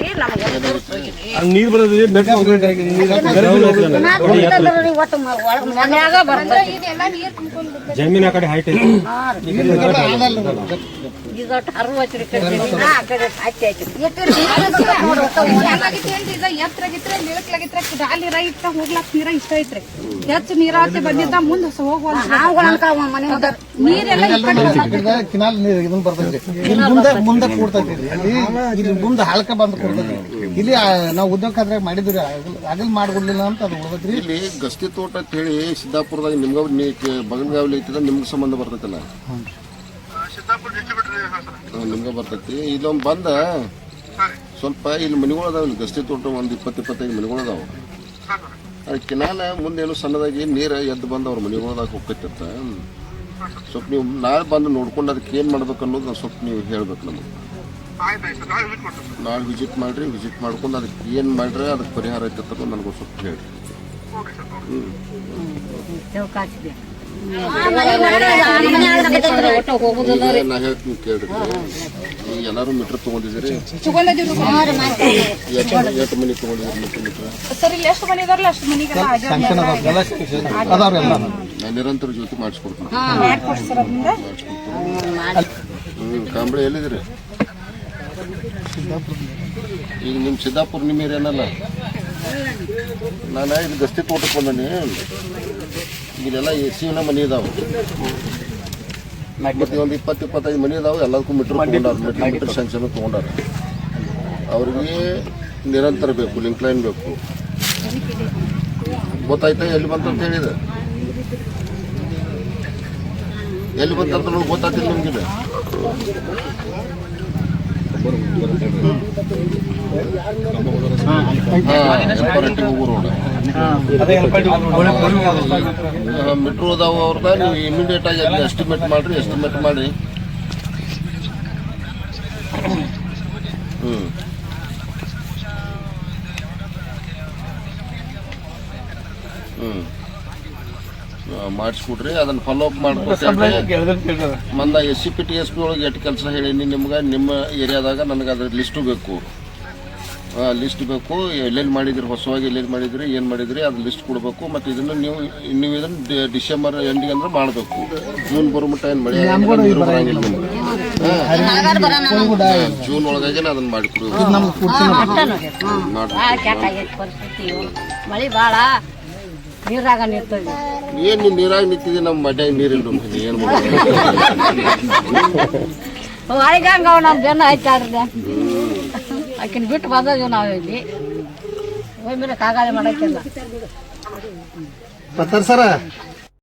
Yeah. ನೀರ್ ಬರೋದು ಜಮೀನ್ ಆ ಕಡೆ ಹೈಟ್ ಇಷ್ಟ ಐತ್ರಿ. ಹೆಚ್ಚು ನೀರಾವತಿ ಬಂದಿದ್ದ ಮುಂದೆ ಹೋಗುವ ನೀರೆಲ್ಲ ಕಿನಾಲ್ ನೀರು ಇದನ್ನ ಬರ್ತೈತಿ ಮುಂದೆ ಮುಂದೆ ಕೂಡ್ತೈತಿ ಇಲ್ಲಿ ಮುಂದೆ ಹಳಕ ಬಂದು ಕೂಡ್ತೈತಿ ಇಲ್ಲಿ ನಾವು ಉದ್ಯೋಗ ಮಾಡಿದ್ರಿ ಆಗಲ್ ಮಾಡ್ಕೊಡ್ಲಿಲ್ಲ ಅಂತ ಅದು ಉಳ್ದೈತ್ರಿ ಇಲ್ಲಿ ಗಸ್ತಿ ತೋಟ ಅಂತ ಹೇಳಿ ಸಿದ್ದಾಪುರದಾಗ ನಿಮ್ಗೆ ಬಗನ್ಗಾವ್ಲಿ ಬಗನ್ಗಾವಲಿ ಐತಿದ ನಿಮ್ಗೆ ಸಂಬಂಧ ಬರ್ತೈತಲ್ಲ? ನಿಮ್ಗೆ ಬರ್ತೈತಿ. ಇಲ್ಲೊಂದು ಬಂದ ಸ್ವಲ್ಪ ಇಲ್ಲಿ ಮನೆಗಳು ಅದಾವ ಇಲ್ಲಿ ಗಸ್ತಿ ತೋಟ ಒಂದು ಇಪ್ಪತ್ತು ಇಪ್ಪತ್ತೈದು ಮನೆಗಳು ಅದಾವ. ಅದಕ್ಕೆ ನಾನು ಮುಂದೇನು ಸಣ್ಣದಾಗಿ ನೀರು ಎದ್ದು ಬಂದು ಅವ್ರ ಮನೆಗಳದಾಗ ಹೋಗ್ತೈತಿರ್ತ ಸ್ವಲ್ಪ ನೀವು ನಾಳೆ ಬಂದು ನೋಡ್ಕೊಂಡು ಅದಕ್ಕೆ ಏನು ಮಾಡ್ಬೇಕು ಅನ್ನೋದು ಸ್ವಲ್ಪ ನೀವು ಹೇಳ್ಬೇಕು ನಮಗೆ. ನಾಳೆ ವಿಸಿಟ್ ಮಾಡ್ರಿ ವಿಸಿಟ್ ಮಾಡ್ಕೊಂಡು ಅದಕ್ಕೆ ಏನು ಮಾಡ್ರಿ ಅದಕ್ಕೆ ಪರಿಹಾರ ಐತೆ ನನಗೆ ಸ್ವಲ್ಪ ಈಗ ನಾ ಹೇಳ್ತೀನಿ ಕೇಳ್ರಿ. ಈಗ ಎಲ್ಲಾರು ಮೀಟರ್ ತಗೊಂಡಿದ್ದೀರಿ? ತಗೊಂಡಿದ್ದೀವಿ ಎಷ್ಟು ಮನಿ ಮನೆ ತಗೊಂಡಿದ್ದೀರಿ ಮೀಟರ್ ಮೀಟರ್ ನಾನು ನಿರಂತರ ಜ್ಯೋತಿ ಮಾಡಿಸ್ಕೊಡ್ತೀನಿ. ಕಾಂಬಳಿ ಎಲ್ಲಿದ್ದೀರಿ? ಈಗ ನಿಮ್ಮ ಸಿದ್ದಾಪುರ್ ನಿಮ್ಮ ಏರಿಯಾನಲ್ಲ? ನಾನು ಇಲ್ಲಿ ಗಸ್ತಿ ತೋಟಕ್ಕೆ ಬಂದೀನಿ. ಇಲ್ಲೆಲ್ಲ ಎ ಸಿ ಮನೆ ಇದಾವೆ. ಮತ್ತೆ ಒಂದು ಇಪ್ಪತ್ತು ಇಪ್ಪತ್ತೈದು ಮನೆ ಇದಾವೆ. ಎಲ್ಲದಕ್ಕೂ ಮೀಟ್ರ್ ತೊಗೊಂಡಾರ ಮೀಟ್ರ್ ಮೀಟ್ರ್ ಸ್ಯಾಂಕ್ಷನ್ ತೊಗೊಂಡಾರ. ಅವ್ರಿಗೆ ನಿರಂತರ ಬೇಕು ಲಿಂಕ್ ಲೈನ್ ಬೇಕು. ಗೊತ್ತಾಯ್ತಾ ಎಲ್ಲಿ ಬಂತಂತ ಹೇಳಿದೆ? ಎಲ್ಲಿ ಬಂತಂತ ನೋಡಿ ಗೊತ್ತಾಗ್ತಿಲ್ಲ ನಿಮ್ಗೆ. ಮೆಟ್ರೋ ಅದಾವ ಅವ್ರದ ನೀವು ಇಮಿಡಿಯೇಟ್ ಆಗಿ ಅಲ್ಲಿ ಎಸ್ಟಿಮೇಟ್ ಮಾಡ್ರಿ ಎಸ್ಟಿಮೇಟ್ ಮಾಡಿ ಹ್ಮ್ ಮಾಡಿಸ್ಕೊಡ್ರಿ ಅದನ್ನ ಫಾಲೋ ಅಪ್ ಮಂದ S C P T S P ಒಳಗೆ ಎಷ್ಟು ಕೆಲಸ ಹೇಳೀನಿ ನಿಮ್ಗೆ ನಿಮ್ಮ ಏರಿಯಾದಾಗ ನನಗೆ ಅದ್ರ ಲಿಸ್ಟು ಬೇಕು. ಲಿಸ್ಟ್ ಬೇಕು ಎಲ್ಲೆಲ್ಲಿ ಮಾಡಿದ್ರಿ ಹೊಸವಾಗಿ ಎಲ್ಲೆಲ್ಲಿ ಮಾಡಿದ್ರಿ ಏನು ಮಾಡಿದ್ರಿ ಅದು ಲಿಸ್ಟ್ ಕೊಡಬೇಕು ಮತ್ತು ಇದನ್ನು ನೀವು ನೀವು ಇದನ್ನು ಡಿಸೆಂಬರ್ ಎಂಡಿಗೆ ಅಂದ್ರೆ ಮಾಡಬೇಕು. ಜೂನ್ ಏನು ನೀರು ಬರಂಗಿಲ್ಲ. ನಿಮ್ಗೆ. ಹಾ, ಜೂನ್ ಒಳಗಾಗಿ ಅದನ್ನು ಮಾಡಿಕೊಡ್ತೀವಿ ಮಾಡಿ ಮಳಿ ಭಾಳ ನೀರಾಗ ನಿರ್ತದೆ ಏನು ನೀನ್ ನೀರಾಗಿ ನಿಂತಿದ್ದೆ ನಮ್ಮ ಮಡ್ಯಾಗ ನೀರಿಲ್ಲ ಏನು ಅವ್ ನಮ್ಮ ಜನ ಆಯ್ತಾರ್ದೆ ಆಕಿನ ಬಿಟ್ಟು ಬಂದಾಗ ನಾವು ಇಲ್ಲಿ. ಹೋಗಿ ಮೇಲೆ ಕಾಗಾಳಿ ಮಾಡಕ್ಕಿಲ್ಲ. ಸರ?